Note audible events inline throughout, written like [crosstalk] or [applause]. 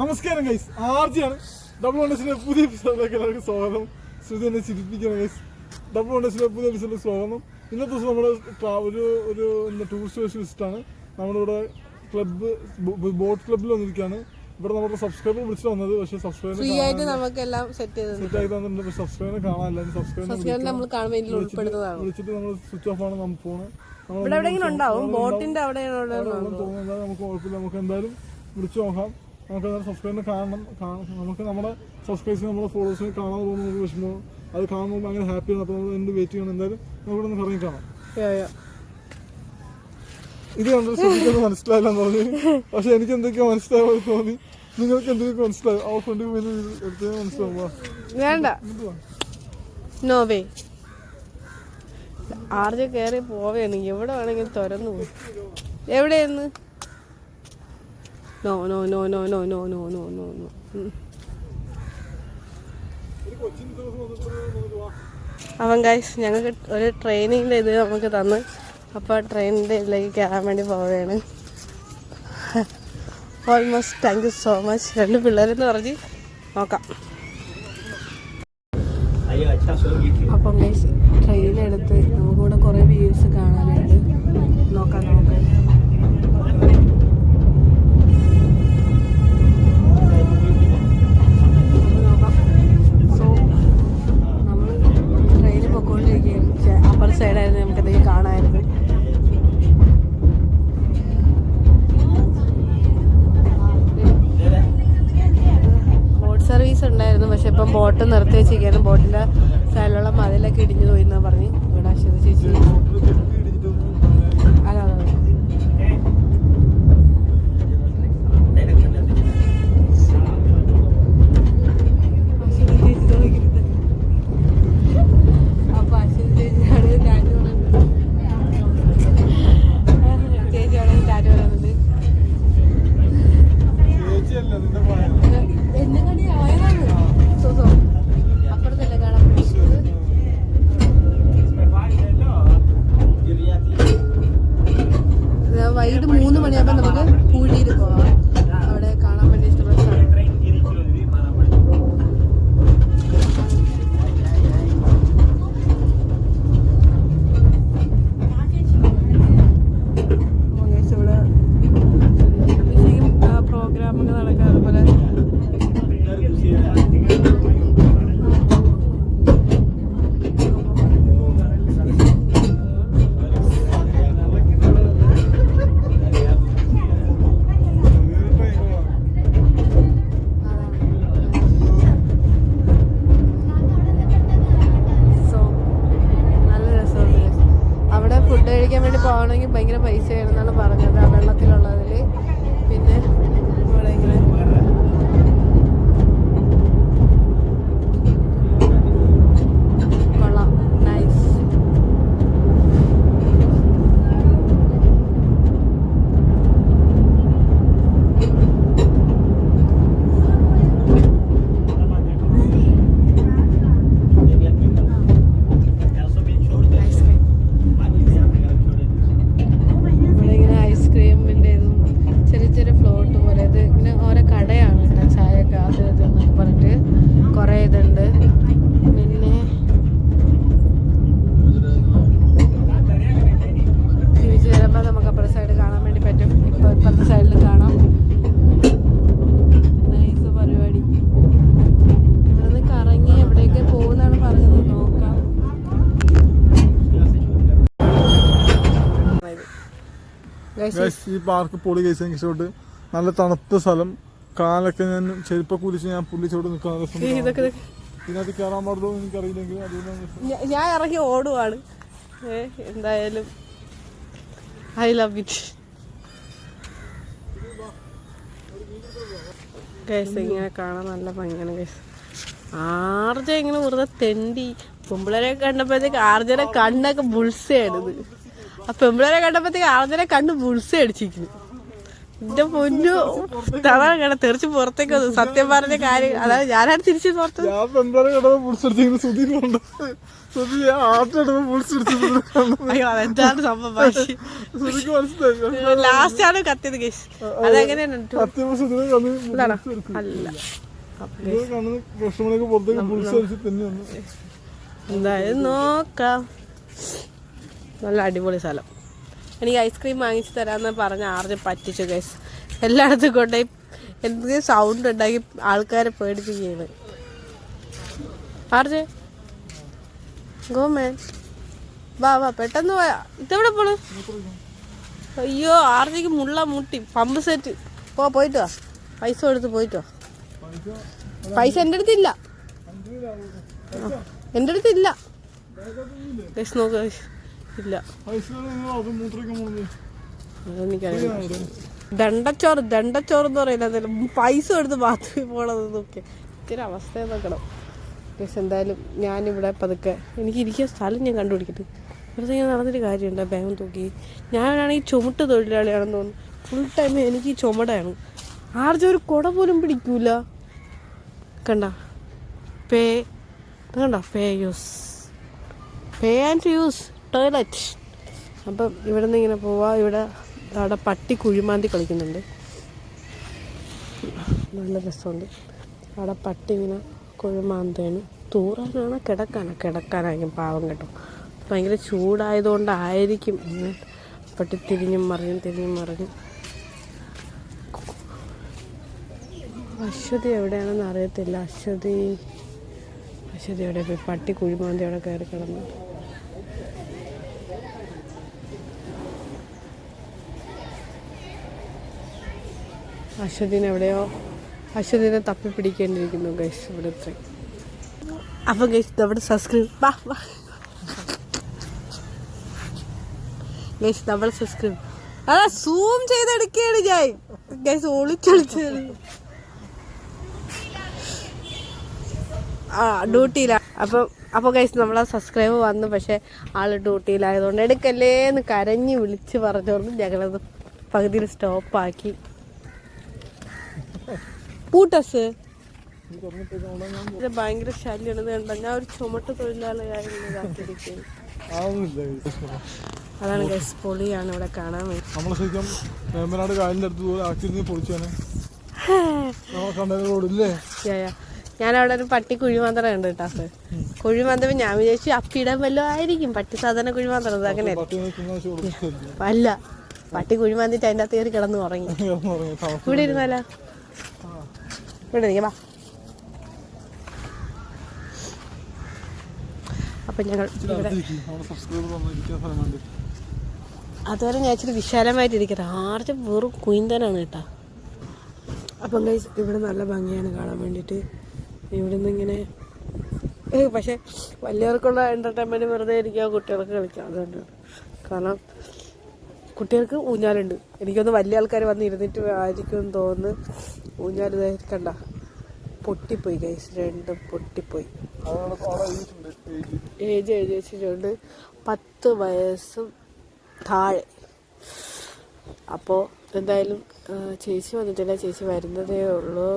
നമസ്കാരം guys ആർജിയാണ് double വണ്ടേഴ്സിന്റെ പുതിയ എപ്പിസോഡിലേക്ക് എല്ലാവർക്കും സ്വാഗതം. ശ്രുതി എന്നെ ചിരിപ്പിക്കണം ഗൈസ് ഡബിൾ വണ്ടേഴ്സിന്റെ പുതിയ എപ്പിസോഡിലേക്ക് സ്വാഗതം. ഇന്നത്തെ ദിവസം നമ്മുടെ ഒരു ഒരു എന്താ ടൂറിസ്റ്റ് വിസിറ്റാണ് നമ്മളിവിടെ ക്ലബ്ബ് ബോട്ട് ക്ലബ്ബിൽ വന്നിരിക്കുകയാണ് ഇവിടെ നമ്മുടെ സബ്സ്ക്രൈബർ വിളിച്ചിട്ട് വന്നത്. പക്ഷേ സബ്സ്ക്രൈബർ നമുക്കെല്ലാം സെറ്റ് ആയി തന്നിട്ടുണ്ട്. പക്ഷേ കാണാനില്ല സബ്സ്ക്രൈബർ നമ്മൾ കാണുമ്പോൾ ഇതിൽ ഉൾപ്പെടുന്നതാണ്. വിളിച്ചിട്ട് നമ്മൾ സ്വിച്ച് ഓഫ് ആണ് നമ്മൾ പോണത് ഇവിടെ എവിടെയെങ്കിലും ഉണ്ടാവും. ബോട്ടിന്റെ അവിടെ തോന്നുന്നില്ല നമുക്ക് കുഴപ്പമില്ല. നമുക്ക് എന്തായാലും വിളിച്ചു നോക്കാം. നമുക്ക് സബ്സ്ക്രൈബ് സബ്സ്ക്രൈബിനെ കാണണം കാണ- നമുക്ക് നമ്മുടെ സബ്സ്ക്രൈബേഴ്സിന് നമ്മുടെ ഫോളോവേഴ്സിനെ കാണാൻ പോകുന്ന നമുക്ക് വിഷമം അത് കാണുമ്പോൾ ഭയങ്കര ഹാപ്പിയാണ് അപ്പോൾ നമ്മൾ എന്ത് വെയിറ്റ് ചെയ്യണം? എന്തായാലും നമുക്ക് ഒന്ന് ഇറങ്ങി കാണാം. ഇത് കണ്ടത് ശ്രദ്ധിക്കുന്നത് മനസ്സിലായില്ലെന്ന് തോന്നി പക്ഷെ എനിക്ക് എന്തൊക്കെയോ മനസ്സിലായ പോലെ തോന്നി. നിങ്ങൾക്ക് എന്തൊക്കെ മനസ്സിലായി? ആ ഫ്രണ്ട് പോയി എടുത്തേ മനസ്സിലാവും. വാ. വേണ്ട. No way. ആർജെ കയറി പോവുകയാണെങ്കിൽ എവിടെ വേണമെങ്കിൽ തുറന്നു പോകും എവിടെയെന്ന് no no no no no no no no no no. അവൻ ഗൈസ് ഞങ്ങൾക്ക് ഒരു ട്രെയിനിങ്ങിന്റെ ഇത് നമുക്ക് തന്ന്. അപ്പോൾ ട്രെയിനിന്റെ ഇതിലേക്ക് കയറാൻ വേണ്ടി പോവുകയാണ്. Almost thank you so much രണ്ട് പിള്ളേരെന്ന് പറഞ്ഞ് നോക്കാം. അപ്പം ഗൈസ് ട്രെയിനെടുത്ത് നമുക്കിവിടെ കുറേ വ്യൂസ് കാണാനുണ്ട്. നോക്കാം നോക്കാം. ഇപ്പം ബോട്ട് നിർത്തി വെച്ചിരിക്കുകയാണ് ബോട്ടിന്റെ സൈഡിലുള്ള മതിലൊക്കെ ഇടിഞ്ഞു പോയി എന്നാ ആണെങ്കിൽ ഭയങ്കര പൈസയായിരുന്നാണ് പറഞ്ഞത് ആ വെള്ളത്തിലുള്ളതിൽ പിന്നെ ഈ പാർക്ക് പൊളി കഴിച്ച് എനിക്ക് ഇഷ്ടപ്പെട്ട്. നല്ല തണുത്ത സ്ഥലം. കാലൊക്കെ ഞാൻ ചെരുപ്പ കുതിച്ച് ഞാൻ പുള്ളിച്ചോട് നിൽക്കാൻ ഇതിനകത്ത് കയറാൻ പാടുള്ളൂ എനിക്കറിയില്ലെങ്കിൽ. ഞാൻ ഇറങ്ങി ഓടുവാണ്. എന്തായാലും. ഐ ലവ് ഇറ്റ് കേസ് ഇങ്ങനെ കാണാൻ നല്ല ഭംഗിയാണ് കേസ് ആർജ ഇങ്ങനെ വെറുതെ തെണ്ടി. കുമ്പിളരെ കണ്ടപ്പോഴത്തേക്ക് ആർജയുടെ കണ്ണൊക്കെ ബുൾസയാണിത് ആ പെമ്പിളേനെ കണ്ടപ്പോഴത്തേക്ക് ആളത്തിനെ കണ്ട് പുൾസ് അടിച്ചിരിക്കുന്നു. എന്റെ പൊന്നു തളാണ് കട തെറിച്ച് പുറത്തേക്ക് വന്നു. സത്യം പറഞ്ഞ കാര്യം അതായത് ഞാനാണ് തിരിച്ചു പുറത്ത്. അയ്യോ അതെന്താണ് സംഭവം? ലാസ്റ്റ് ആണ് കത്തിയത് കേസ് അതെങ്ങനെയാണ് അല്ല. എന്തായാലും നോക്കാം. നല്ല അടിപൊളി സ്ഥലം. എനിക്ക് ഐസ്ക്രീം വാങ്ങിച്ചു തരാമെന്ന് പറഞ്ഞ് ആർജ് പറ്റിച്ചു ഗൈസ് എല്ലായിടത്തും കൊണ്ടുപോയി എന്തെങ്കിലും സൗണ്ട് ഉണ്ടാക്കി ആൾക്കാരെ പേടിപ്പിക്കുകയാണ്. ആർജ്? ഗോമേൻ വാ വാ പെട്ടെന്ന് പോയാ ഇതെവിടെ പോണ്? അയ്യോ ആർജിക്ക് മുള്ള മുട്ടി. പമ്പ് സെറ്റ് പോ പോയിട്ട് വാ. പൈസ കൊടുത്ത് പോയിട്ട് വാ. പൈസ എന്റെ അടുത്തില്ല എന്റെ അടുത്തില്ല ഗൈസ് നോക്ക് guys. ഇല്ല. അതെനിക്കറിയാം ദണ്ടച്ചോറ് ദണ്ടച്ചോറ് എന്ന് പറയുന്നത് പൈസ എടുത്ത് ബാത്റൂമിൽ പോണതൊക്കെ നോക്കി ഇത്തിരി അവസ്ഥ നോക്കണം. പക്ഷെ എന്തായാലും ഞാനിവിടെ പതുക്കെ എനിക്ക് ഇരിക്കുന്ന സ്ഥലം ഞാൻ കണ്ടുപിടിക്കട്ടെ. വെറുതെ ഇങ്ങനെ നടന്നിട്ട് കാര്യമുണ്ട്? ബാങ്ക് തൂക്കി. ഞാനാണെങ്കിൽ ചുമട്ട് തൊഴിലാളിയാണെന്ന് തോന്നുന്നു. ഫുൾ ടൈം എനിക്ക് ഈ ചുമടാണ്. ആർജ ഒരു കുട പോലും പിടിക്കൂല. കണ്ട? പേ കണ്ട? Pay use pay and use toilet അപ്പം ഇവിടെ നിന്ന് ഇങ്ങനെ പോവാ. ഇവിടെ അവിടെ പട്ടി കുഴിമാന്തി കളിക്കുന്നുണ്ട്. നല്ല രസമുണ്ട്. അവിടെ പട്ടി ഇങ്ങനെ കുഴിമാന്തയാണ് തൂറാനാണ് കിടക്കാനാണ് കിടക്കാനായിരിക്കും പാവം കേട്ടോ. ഭയങ്കര ചൂടായതുകൊണ്ടായിരിക്കും. ഇങ്ങനെ പട്ടി തിരിഞ്ഞും മറിഞ്ഞും തിരിഞ്ഞും മറിഞ്ഞും. അശ്വതി എവിടെയാണെന്ന് അറിയത്തില്ല. അശ്വതി അശ്വതി എവിടെ പോയി? പട്ടി കുഴിമാന്തി അവിടെ കയറി കിടന്നു. അശ്വതിനെ എവിടെയോ അശ്വതിനെ തപ്പി പിടിക്കേണ്ടിയിരിക്കുന്നു ഗൈസ് ഇവിടെ ഇത്രയും. അപ്പം ഗൈസ് നമ്മുടെ സബ്സ്ക്രൈബ് വാ വാ. ഗൈസ് നമ്മൾ സബ്സ്ക്രൈബ് അതാ സൂം ചെയ്തെടുക്കുകയാണ് ഞാൻ ഗൈസ് ഒളിച്ചൊളിച്ചത്. ആ ഡ്യൂട്ടിയിലാണ് അപ്പം അപ്പോൾ ഗൈസ് നമ്മളാ സബ്സ്ക്രൈബ് വന്നു. പക്ഷേ ആൾ ഡ്യൂട്ടിയിലായതുകൊണ്ട് എടുക്കല്ലേ എന്ന് കരഞ്ഞ് വിളിച്ച് പറഞ്ഞുകൊണ്ട് ഞങ്ങളത് പകുതിയിൽ സ്റ്റോപ്പാക്കി പൂട്ടസ്. ഇത് ഭയങ്കര ശല്യമാണ് കണ്ടോ? ഞാൻ ഒരു ചുമട്ട് തൊഴിലാളിയായിരുന്നു ആവുന്നില്ല. അതാണ് ഗൈസ് പൊളിയാണ് ഇവിടെ കാണാൻ നമ്മളെ ശരിക്കും വേമ്പനാട് കാലിന്റെ അടുത്ത് പോലെ ആക്കിയിരുന്ന് പൊളിച്ചാണ് അവിടെ ഒരു പട്ടി കുഴിമാന്തറ ഉണ്ട് കേട്ടോ കുഴിമാന്തവ് ഞാൻ വിചാരിച്ചു അപ്പിടാൻ വല്ലതും ആയിരിക്കും. പട്ടി സാധാരണ കുഴിമാന്തറ അങ്ങനെ. അല്ല പട്ടി കുഴിമാന്തിട്ട് അതിന്റെ അകത്ത് കയറി കിടന്ന് ഉറങ്ങി. ഇവിടെ ഇരുന്നാലോ? ഇവിടെ നിൽക്കാം വാ. അപ്പം ഞങ്ങൾ അതുവരെ ഞാൻ ഇച്ചിരി വിശാലമായിട്ടിരിക്കട്ടെ. ആർച്ചും വെറും കുയിന്തനാണ് കേട്ടോ. അപ്പം ഗൈസ് ഇവിടെ നല്ല ഭംഗിയാണ് കാണാൻ വേണ്ടിയിട്ട്. ഇവിടെ നിന്ന് ഇങ്ങനെ പക്ഷേ വലിയവർക്കുള്ള എന്റർടൈൻമെന്റ് വെറുതെ ഇരിക്കുക കുട്ടികൾക്ക് കളിക്കാം. അതുകൊണ്ട് കാരണം കുട്ടികൾക്ക് ഊഞ്ഞാലുണ്ട്. എനിക്കൊന്ന് വലിയ ആൾക്കാർ വന്ന് ഇരുന്നിട്ട് ആയിരിക്കും തോന്നുന്നു. ഊഞ്ഞാൽ കണ്ട. പൊട്ടിപ്പോയി ഗൈസ് രണ്ടും പൊട്ടിപ്പോയി. ഏജ് എഴുതി വെച്ചിട്ടുണ്ട്. പത്ത് വയസ്സും താഴെ. അപ്പോൾ എന്തായാലും ചേച്ചി വന്നിട്ടില്ല. ചേച്ചി വരുന്നതേ ഉള്ളൂ.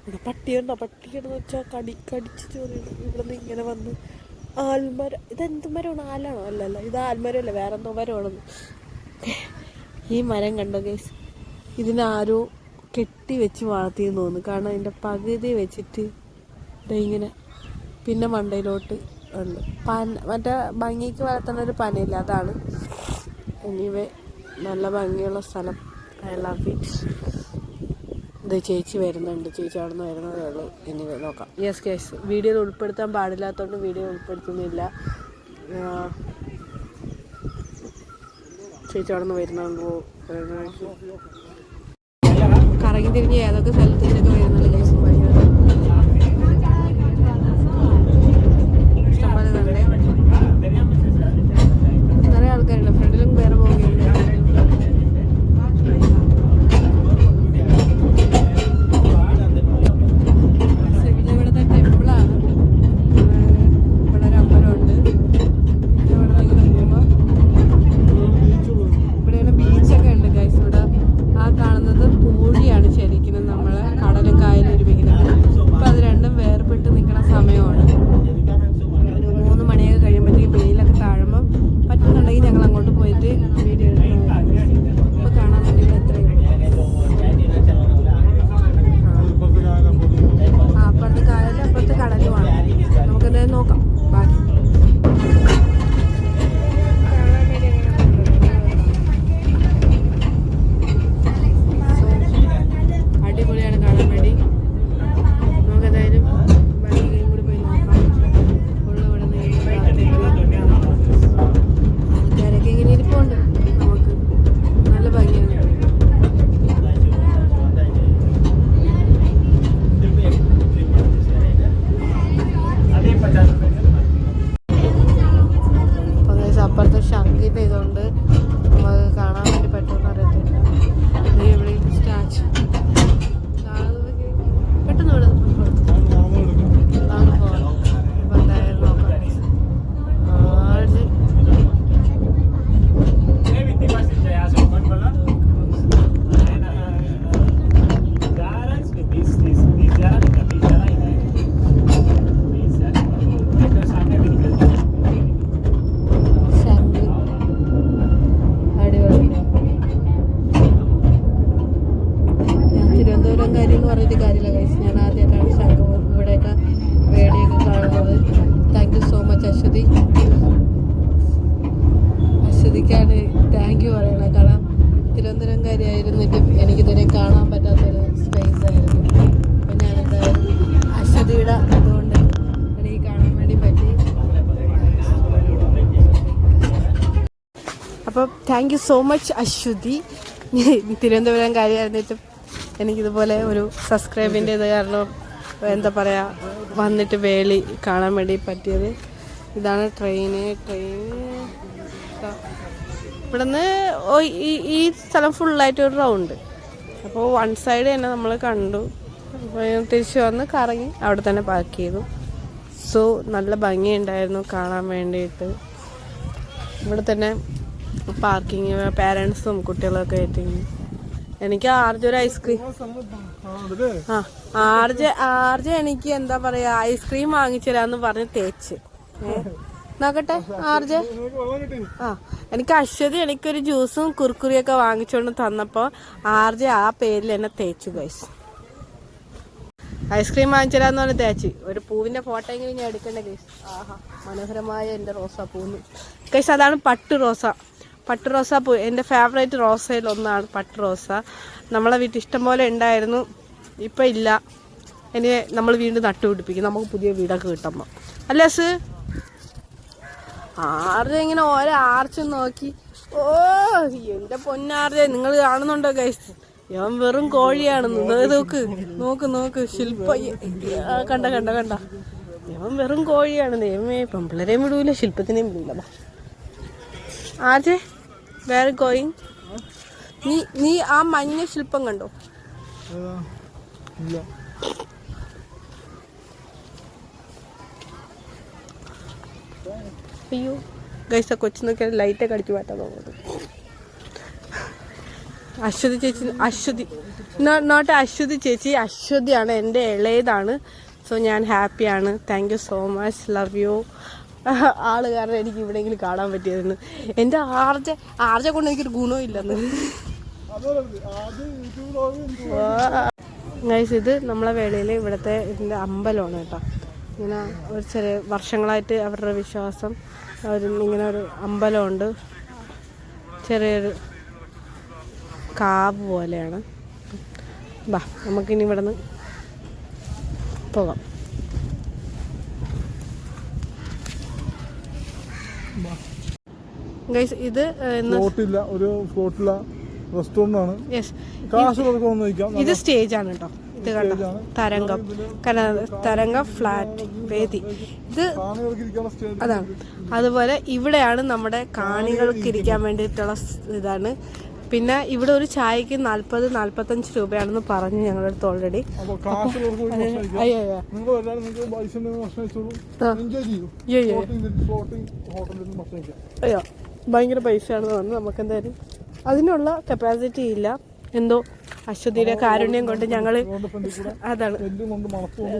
ഇവിടെ പട്ടിയുണ്ടോ പട്ടിയുണ്ടെന്ന് വെച്ചാൽ കടി കടിച്ച് ചോറിയാണ് ഇവിടെ നിന്ന് ഇങ്ങനെ വന്ന് ആൽമരം ഇതെന്ത് മരമാണ്? ആലാണോ? അല്ല അല്ല ഇത് ആൽമരമല്ല വേറെ എന്തോ മരമാണെന്ന്. ഈ മരം കണ്ടോ കേസ് ഇതിനാരോ കെട്ടി വെച്ച് വളർത്തിയെന്ന് തോന്നുന്നു. കാരണം അതിന്റെ പകുതി വെച്ചിട്ട് ഇങ്ങനെ പിന്നെ മണ്ടയിലോട്ട് ഉണ്ട് പന മറ്റേ ഭംഗിക്ക് വളർത്തുന്ന ഒരു പനയില്ല അതാണ്. എനിവേ നല്ല ഭംഗിയുള്ള സ്ഥലം. ഐ ലവ് ഇറ്റ് ഇത് ചേച്ചി വരുന്നുണ്ട്. ചേച്ചി അവിടെ നിന്ന് വരുന്നതേ ഉള്ളൂ. എനിവേ നോക്കാം. യെസ് കേസ് വീഡിയോ ഉൾപ്പെടുത്താൻ പാടില്ലാത്തതുകൊണ്ട് വീഡിയോ ഉൾപ്പെടുത്തുന്നില്ല. ചേച്ചി അവിടെ നിന്ന് വരുന്നുണ്ടോ കറങ്ങി തിരിഞ്ഞ് ഏതൊക്കെ സ്ഥലത്തിനൊക്കെ കാര്യം എന്ന് പറഞ്ഞിട്ട് കാര്യമില്ല കഴിച്ച് ഞാൻ ആദ്യമായിട്ടാണ് ശംഖ് ഇവിടെയൊക്കെ വേടിയൊക്കെ കാണുന്നത്. Thank you so much Aswathi. അശ്വതിക്കാണ് thank you പറയണത് കാരണം തിരുവനന്തപുരം കാര്യമായിരുന്നിട്ട് എനിക്കിതുവരെ കാണാൻ പറ്റാത്തൊരു സ്പേസ് ആയിരുന്നു. അപ്പം ഞാൻ എന്തായാലും അശ്വതിയുടെ അതുകൊണ്ട് എനിക്ക് കാണാൻ വേണ്ടി പറ്റി. അപ്പോൾ thank you so much Aswathi. [laughs] Thiruvananthapuram കാര്യമായിരുന്നിട്ടും എനിക്കിതുപോലെ ഒരു സബ്സ്ക്രൈബിന്റെ ഇത് കാരണം എന്താ പറയുക വന്നിട്ട് വേളി കാണാൻ വേണ്ടി പറ്റിയത്. ഇതാണ് ട്രെയിന് ട്രെയിൻ ഇവിടുന്ന് ഈ സ്ഥലം ഫുള്ളായിട്ട് ഒരു റൗണ്ട് അപ്പോൾ വൺ സൈഡ് തന്നെ നമ്മൾ കണ്ടു. തിരിച്ച് വന്ന് കറങ്ങി അവിടെ തന്നെ പാക്ക് ചെയ്തു. സോ നല്ല ഭംഗിയുണ്ടായിരുന്നു കാണാൻ വേണ്ടിയിട്ട്. ഇവിടെ തന്നെ പാർക്കിങ് പാരൻസും കുട്ടികളൊക്കെ ആയിട്ട് എനിക്ക് ആർജ ഒരു ഐസ്ക്രീം ആ ആർജ ആർജ എനിക്ക് എന്താ പറയാ ഐസ്ക്രീം വാങ്ങിച്ചുതരാന്ന് പറഞ്ഞ് തേച്ച്? നോക്കട്ടെ ആർജ. ആ എനിക്ക് അശ്വതി എനിക്കൊരു ജ്യൂസും കുർക്കുറിയൊക്കെ വാങ്ങിച്ചുകൊണ്ട് തന്നപ്പോൾ ആർജ ആ പേരിൽ എന്നെ തേച്ചു ഗൈസ് ഐസ്ക്രീം വാങ്ങിച്ചരാന്ന് പറഞ്ഞ് തേച്ച്. ഒരു പൂവിന്റെ ഫോട്ടോ എങ്കിലും ഞാൻ എടുക്കണ്ടേ ഗൈസ് ആഹാ മനോഹരമായ എന്റെ റോസാ പൂന്ന് ഗൈസ് അതാണ് പട്ട് റോസ. പട്ട് റോസ പൂ എന്റെ ഫേവറേറ്റ് റോസയിൽ ഒന്നാണ് പട്ട് റോസ. നമ്മളെ വീട്ടിൽ ഇഷ്ടം പോലെ ഉണ്ടായിരുന്നു ഇപ്പം ഇല്ല. ഇനി നമ്മൾ വീണ്ടും നട്ടുപിടിപ്പിക്കും നമുക്ക് പുതിയ വീടൊക്കെ കിട്ടുമ്പോൾ അല്ലേ സ്? ആർജ ഇങ്ങനെ ഓരോ ആർച്ചും നോക്കി. ഓ എന്റെ പൊന്നാർജ നിങ്ങൾ കാണുന്നുണ്ടോ ഗൈസ് ഞാൻ വെറും കോഴിയാണ്. നോക്ക്. നോക്ക് നോക്ക്. ശില്പ കണ്ട കണ്ട കണ്ട. ഞാൻ വെറും കോഴിയാണ്. ദൈവമേ പെമ്പിളരെയും വിടൂല ശില്പത്തിനെയും വിടൂല. ബാ. വേർ ഗോയിങ് നീ നീ ആ മഞ്ഞ ശില്പം കണ്ടോ? അയ്യോ. ഗൈസ കൊച്ചിനൊക്കെ ലൈറ്റൊക്കെ അടിച്ചു മാറ്റാൻ തോന്നുന്നത് അശ്വതി ചേച്ചി അശ്വതി. നോട്ട് അശ്വതി ചേച്ചി അശ്വതിയാണ് എന്റെ ഇളയതാണ്. സോ ഞാൻ ഹാപ്പിയാണ് thank you so much love you all കാരണം എനിക്ക് ഇവിടെയെങ്കിലും കാണാൻ പറ്റിയതെന്ന്. എന്റെ ആർജ ആർജ കൊണ്ട് എനിക്കൊരു ഗുണവും ഇല്ലെന്ന്. ഗൈസ് ഇത് നമ്മളെ വേളയിൽ ഇവിടുത്തെ ഇതിന്റെ അമ്പലമാണ് കേട്ടോ. ഇങ്ങനെ ഒരു ചെറിയ വർഷങ്ങളായിട്ട് അവരുടെ വിശ്വാസം അവർ ഇങ്ങനെ ഒരു അമ്പലമുണ്ട്. ചെറിയൊരു കാവ് പോലെയാണ്. ബാ നമുക്കിനി ഇവിടെ നിന്ന് പോകാം. ഗൈസ് ഇത് ഫ്ലോട്ടില്ല ഒരു ഫ്ലോട്ടില്ല റെസ്റ്റോറന്റ് ആണ് കാശ് കൊടുക്കണമെന്ന് ചോദിക്കാം ഇത് സ്റ്റേജ് ആണ് കേട്ടോ ഇത് കണ്ട? തരംഗം. കന തരംഗ ഫ്ലാറ്റ് വേദി. ഇത് അതാണ്. അതുപോലെ ഇവിടെയാണ് നമ്മുടെ കാണികൾക്ക് ഇരിക്കാൻ വേണ്ടിയിട്ടുള്ള ഇതാണ്. പിന്നെ ഇവിടെ ഒരു ചായക്ക് നാൽപ്പത് നാൽപ്പത്തഞ്ച് രൂപയാണെന്ന് പറഞ്ഞു ഞങ്ങളുടെ അടുത്ത് ഓൾറെഡി അയ്യോ. ഭയങ്കര പൈസയാണെന്ന് പറഞ്ഞു. നമുക്ക് എന്തായാലും അതിനുള്ള കപ്പാസിറ്റി ഇല്ല. എന്തോ അശ്വതിയുടെ കാരുണ്യം കൊണ്ട് ഞങ്ങൾ അതാണ്.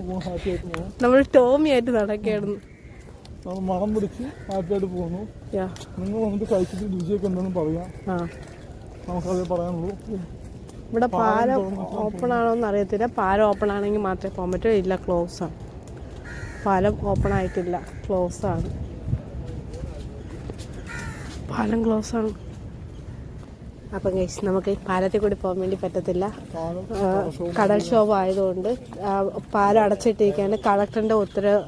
നമ്മൾ ഹാപ്പി ആയിട്ട് ടോമിയായിട്ട് നടക്കുകയായിരുന്നു. മണം പിടിച്ച് ഹാപ്പി ആയിട്ട് പോകുന്നു നിങ്ങൾ വന്നിട്ട് കഴിച്ചിട്ട് രുചിയൊക്കെ ഉണ്ടെന്ന് പറയാം. നമുക്കതേ പറയാനുള്ളൂ. ഇവിടെ പാല ഓപ്പൺ ആണോന്ന് അറിയത്തില്ല. പാല ഓപ്പൺ ആണെങ്കിൽ മാത്രമേ പോകാൻ പറ്റൂ. ഇല്ല ക്ലോസ് ആണ്. പാലം ഓപ്പൺ ആയിട്ടില്ല. ക്ലോസ് ആണ്. പാലം ക്ലോസ് ആണ്. അപ്പം കഴിച്ച് നമുക്ക് പാലത്തിൽ കൂടി പോകാൻ വേണ്ടി പറ്റത്തില്ല. കടൽക്ഷോഭം ആയതുകൊണ്ട് പാലം അടച്ചിട്ടിരിക്കുകയാണ്. കളക്ടറിന്റെ ഉത്തരവ്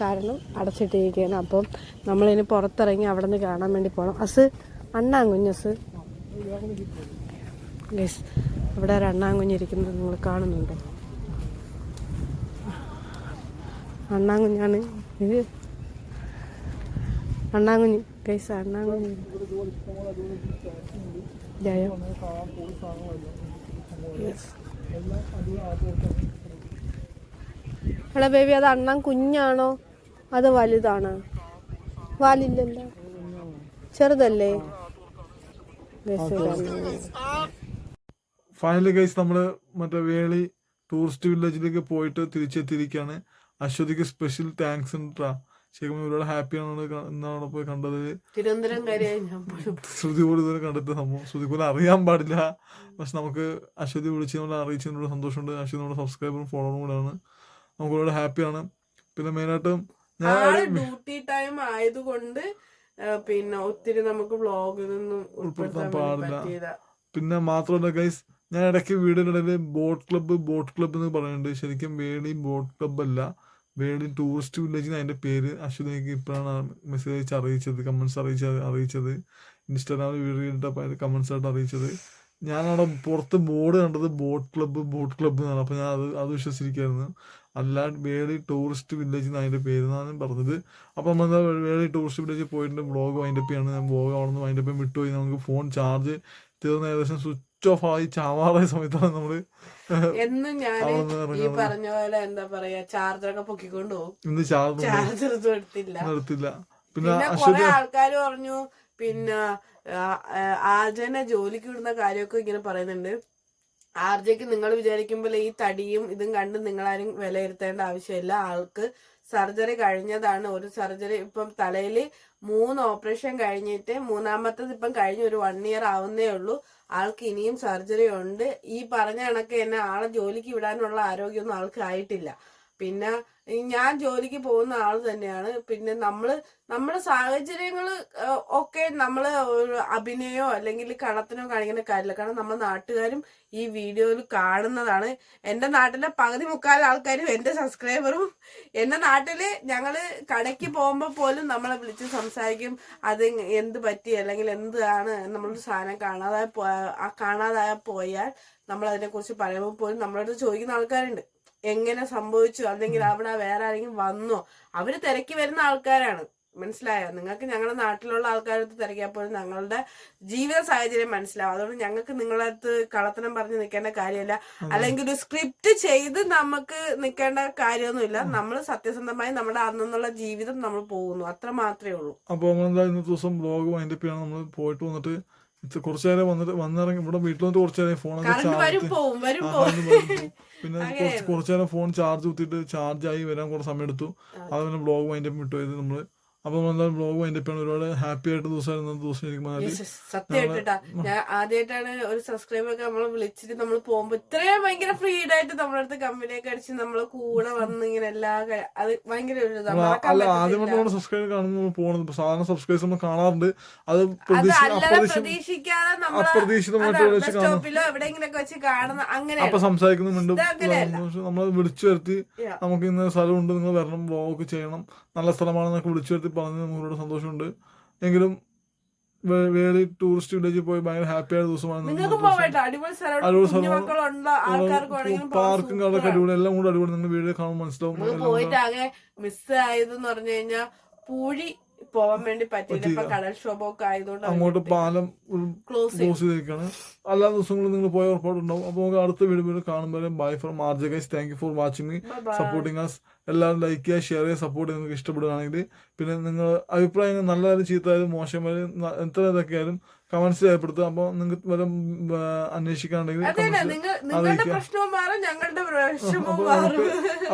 കാരണം അടച്ചിട്ടിരിക്കുകയാണ്. അപ്പം നമ്മളിനി പുറത്തിറങ്ങി അവിടെ നിന്ന് കാണാൻ വേണ്ടി പോകണം അസ് അണ്ണാങ്കുഞ്ഞസ് ഗസ് ഇവിടെ ഒരു അണ്ണാങ്കുഞ്ഞിരിക്കുന്നത് നിങ്ങൾ കാണുന്നുണ്ട്? അണ്ണാങ്കുഞ്ഞാണ് ഇത് അണ്ണാങ്കുഞ്ഞ്. കേസ് അണ്ണാങ്കുഞ്ഞ്. ജയം. ബേബി അത് അണ്ണാൻ കുഞ്ഞാണോ? അത് വലുതാണ്? വാലില്ലല്ലോ. ചെറുതല്ലേ? ഫൈനലി ഗൈസ് നമ്മൾ മറ്റേ വേളി ടൂറിസ്റ്റ് വില്ലേജിലേക്ക് പോയിട്ട് തിരിച്ചെത്തിയിരിക്കുകയാണ് അശ്വതിക്ക് സ്പെഷ്യൽ താങ്ക്സ് ഉണ്ടാ ശരിക്കും ഒരുപാട് ഹാപ്പിയാണ് എന്നാണ് പോയി കണ്ടത്. [laughs] ശ്രുതി കൂടി ഇതുവരെ കണ്ടിട്ട് സംഭവം. ശ്രുതി പോലും അറിയാൻ പാടില്ല. പക്ഷെ നമുക്ക് അശ്വതി വിളിച്ചതുകൊണ്ട് അറിയിച്ചതിനുള്ള സന്തോഷമുണ്ട്. അശ്വതി നമ്മുടെ സബ്സ്ക്രൈബറും ഫോളോവറും കൂടെയാണ്. നമുക്ക് ഒരുപാട് ഹാപ്പിയാണ് പിന്നെ മെയിനായിട്ടും ഞാൻ ഡ്യൂട്ടി ടൈം ആയതുകൊണ്ട് പിന്നെ ഒത്തിരി നമുക്ക് വ്ളോഗിലൊന്നും ഉൾപ്പെടുത്താൻ വേണ്ടി പാടില്ല. പിന്നെ മാത്രമല്ല ഗൈസ് ഞാൻ ഇടയ്ക്ക് വീടിനിടയിൽ ബോട്ട് ക്ലബ്ബ് ബോട്ട് ക്ലബ്ബ് എന്ന് പറയുന്നുണ്ട്. ശരിക്കും വേണി ബോട്ട് ക്ലബ്ബ് അല്ല. വേളി ടൂറിസ്റ്റ് വില്ലേജ് അതിന്റെ പേര് അശ്വതിക്ക് ഇപ്പോഴാണ് മെസ്സേജ് അയച്ച് അറിയിച്ചത് കമൻസ് അറിയിച്ച അറിയിച്ചത്. ഇൻസ്റ്റാഗ്രാമിൽ വീഡിയോ ഇട്ടപ്പോൾ അതിന്റെ കമൻസ് ആയിട്ട് അറിയിച്ചത്. ഞാനവിടെ പുറത്ത് ബോർഡ് കണ്ടത് ബോട്ട് ക്ലബ്ബ് ബോട്ട് ക്ലബ്ബ് എന്നാണ്. അപ്പോൾ ഞാൻ അത് അത് വിശ്വസിച്ചിരിക്കുകയായിരുന്നു. അല്ല വേളി ടൂറിസ്റ്റ് വില്ലേജ് എന്ന് അതിന്റെ പേര് എന്നാണ് പറഞ്ഞത്. അപ്പോൾ നമ്മൾ വേളി ടൂറിസ്റ്റ് വില്ലേജിൽ പോയിട്ട് ബ്ലോഗ് വൈൻഡപ്പ് ചെയ്യാണ്. ഞാൻ ബ്ലോഗ് അവിടെ നിന്ന് വൈൻഡപ്പ് വിട്ടുപോയി. നമുക്ക് ഫോൺ ചാർജ് തീർന്ന ഏകദേശം സ്വിച്ച് ഓഫ് ആയി ചാവാറായ സമയത്താണ് നമ്മൾ എന്നും ഞാൻ ഈ. പറഞ്ഞ പോലെ എന്താ പറയാ ചാർജറൊക്കെ പൊക്കിക്കൊണ്ട് പോകും ഇന്ന് ചാർജ് ചാർജർ എടുത്തില്ല. എടുത്തില്ല. നിർത്തില്ല പിന്നെ കൊറേ ആൾക്കാര് പറഞ്ഞു പിന്നെ ആർജനെ ജോലിക്ക് വിടുന്ന കാര്യമൊക്കെ ഇങ്ങനെ പറയുന്നുണ്ട്. ആർജയ്ക്ക് നിങ്ങൾ വിചാരിക്കുമ്പോൾ ഈ തടിയും ഇതും കണ്ട് നിങ്ങളാരും വിലയിരുത്തേണ്ട ആവശ്യമില്ല. ആൾക്ക് സർജറി കഴിഞ്ഞതാണ്. ഒരു സർജറി ഇപ്പം തലയിൽ മൂന്ന് ഓപ്പറേഷൻ കഴിഞ്ഞിട്ട് മൂന്നാമത്തത് ഇപ്പം കഴിഞ്ഞ ഒരു വൺ ഇയർ ആവുന്നേ ഉള്ളൂ. ആൾക്ക് ഇനിയും സർജറി ഉണ്ട്. ഈ പറഞ്ഞ കണക്ക് തന്നെ ആളെ ജോലിക്ക് വിടാനുള്ള ആരോഗ്യമൊന്നും ആൾക്ക് ആയിട്ടില്ല. പിന്നെ ഞാൻ ജോലിക്ക് പോകുന്ന ആൾ തന്നെയാണ്. പിന്നെ നമ്മൾ നമ്മുടെ സാഹചര്യങ്ങൾ ഒക്കെ നമ്മൾ അഭിനയോ അല്ലെങ്കിൽ കടത്തിനോ കാണിക്കുന്ന കാര്യമില്ല. കാരണം നമ്മുടെ നാട്ടുകാരും ഈ വീഡിയോയിൽ കാണുന്നതാണ്. എന്റെ നാട്ടിലെ പകുതി മുക്കാൽ ആൾക്കാരും എന്റെ സബ്സ്ക്രൈബറും. എന്റെ നാട്ടിൽ ഞങ്ങൾ കടയ്ക്ക് പോകുമ്പോൾ പോലും നമ്മളെ വിളിച്ച് സംസാരിക്കും. അത് എന്ത് പറ്റി അല്ലെങ്കിൽ എന്താണ് നമ്മളൊരു സാധനം കാണാതായി കാണാതായ പോയാൽ നമ്മൾ അതിനെക്കുറിച്ച് പറയുമ്പോൾ പോലും നമ്മളോട് ചോദിക്കുന്ന ആൾക്കാരുണ്ട്. എങ്ങനെ സംഭവിച്ചു? അല്ലെങ്കിൽ അവിടെ വേറെ ആരെങ്കിലും വന്നോ? അവർ തിരക്കി വരുന്ന ആൾക്കാരാണ്. മനസ്സിലായോ? നിങ്ങൾക്ക് ഞങ്ങളുടെ നാട്ടിലുള്ള ആൾക്കാരടുത്ത് തിരക്കിയാൽ പോലും ഞങ്ങളുടെ ജീവിത സാഹചര്യം മനസ്സിലാവും. അതുകൊണ്ട് ഞങ്ങൾക്ക് നിങ്ങളുടെ അടുത്ത് കള്ളത്തനം പറഞ്ഞ് നിൽക്കേണ്ട കാര്യമില്ല. അല്ലെങ്കിൽ ഒരു സ്ക്രിപ്റ്റ് ചെയ്ത് നമുക്ക് നിൽക്കേണ്ട കാര്യമൊന്നുമില്ല. നമ്മൾ സത്യസന്ധമായി നമ്മുടെ അന്നുള്ള ജീവിതം നമ്മൾ പോകുന്നു. അത്ര മാത്രമേ ഉള്ളൂ. അപ്പോൾ നമ്മൾ ഇന്നത്തെ ദിവസം ബ്ലോഗ് വൈൻഡപ്പ് ചെയ്യണം നമ്മൾ പോയിട്ട് വന്നിട്ട് കുറച്ച് നേരം വന്നിട്ട് വന്നിറങ്ങി ഇവിടെ വീട്ടിൽ വന്നിട്ട് കുറച്ചു നേരം ഫോൺ. പിന്നെ [laughs] കുറച്ചു നേരം ഫോൺ ചാർജ് കുത്തിയിട്ട് ചാർജ് ആയി വരാൻ കുറച്ച് സമയം എടുത്തു. അത്. പിന്നെ ബ്ലോഗ് വൈൻഡപ്പ് വിട്ടു ചെയ്ത് നമ്മൾ അപ്പൊ എന്തായാലും ബ്ലോഗ് അതിന്റെ ചെയ്യണം ഒരുപാട് ഹാപ്പി ആയിട്ട് ദിവസമായിരുന്നു ദിവസം yes. സത്യമായിട്ടാ ഞാൻ ആദ്യമായിട്ടാണ് ഒരു സബ്സ്ക്രൈബർ ഒക്കെ നമ്മൾ വിളിച്ചിട്ട് നമ്മൾ പോകുമ്പോ ഇത്രയും ഭയങ്കര ഫ്രീഡ് ആയിട്ട് നമ്മുടെ അടുത്ത് കമ്പനിയൊക്കെ അടിച്ച് നമ്മളെ കൂടെ വന്ന് ഇങ്ങനെ എല്ലാ അത് ഭയങ്കര ഒരു. നമ്മൾ അല്ല. ആദ്യമായിട്ട് സബ്സ്ക്രൈബർ കാണുമ്പോൾ പോകുന്നത് സാധാരണ സബ്സ്ക്രൈബേഴ്സ് നമ്മൾ കാണാറുണ്ട്. അത് പ്രതീക്ഷിക്കാതെ നമ്മൾ വെച്ച് ബസ് എവിടെയെങ്കിലൊക്കെ വെച്ച് കാണുന്ന അങ്ങനെ അപ്പൊ സംസാരിക്കുന്നുണ്ട്. നമ്മൾ. വിളിച്ചു വരുത്തി നമുക്ക് ഇന്ന സ്ഥലമുണ്ട്. നിങ്ങൾ വരണം വ്ളോഗ് ചെയ്യണം. നല്ല സ്ഥലമാണെന്നൊക്കെ വിളിച്ചു വരുത്തി പറഞ്ഞ് നമുക്കൊരു സന്തോഷമുണ്ട്. എങ്കിലും വേറെ വേളി ടൂറിസ്റ്റ് വില്ലേജിൽ പോയി ഭയങ്കര ഹാപ്പി ആയ ദിവസമാണ്. പാർക്കും കാര്യങ്ങളൊക്കെ അടിപൊളി എല്ലാം കൂടെ അടിപൊളി. നിങ്ങൾ വീഡിയോ കാണുമ്പോൾ മനസ്സിലാവും. പോയിട്ട്. ആകെ മിസ് ആയതെന്ന് പറഞ്ഞു കഴിഞ്ഞാൽ പൂഴി പോവാൻ വേണ്ടി പറ്റിയില്ല. ഇപ്പൊ കടൽ ക്ഷോഭമൊക്കെ ആയതുകൊണ്ട് അങ്ങോട്ട് പാലം ക്ലോസ് ചെയ്തേക്കാണ്. എല്ലാ ദിവസങ്ങളും നിങ്ങൾ പോയ ഉറപ്പായിട്ടുണ്ടാവും അപ്പോൾ നമുക്ക് അടുത്ത വീഡിയോ കാണുമ്പോൾ bye from R J guys thank you for watching supporting us എല്ലാവരും ലൈക്ക് ചെയ്യുക ഷെയർ ചെയ്യുക സപ്പോർട്ട് ചെയ്യുക. നിങ്ങൾക്ക് ഇഷ്ടപ്പെടുകയാണെങ്കിൽ പിന്നെ നിങ്ങൾ അഭിപ്രായങ്ങൾ നല്ലതായാലും ചീത്തയായാലും മോശമായാലും എത്ര ഇതൊക്കെ ആയാലും കമന്റ്സ് രേഖപ്പെടുത്തുക. അപ്പോൾ നിങ്ങൾക്ക് വല്ല comments നിങ്ങൾ ഞങ്ങളുടെ പ്രശ്നവും അപ്പൊ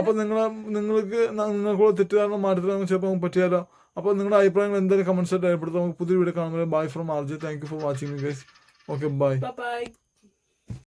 അപ്പൊ നിങ്ങളെ നിങ്ങൾക്ക് നിങ്ങൾക്കുള്ള തെറ്റുകാരണം മാറ്റി ചിലപ്പോൾ പറ്റിയാലോ? അപ്പൊ നിങ്ങളുടെ അഭിപ്രായങ്ങൾ എന്തായാലും കമൻസ് ആയിട്ട് രേഖപ്പെടുത്തുക നമുക്ക് പുതിയ വീഡിയോ കാണുമ്പോൾ bye from R J thank you for watching guys okay bye bye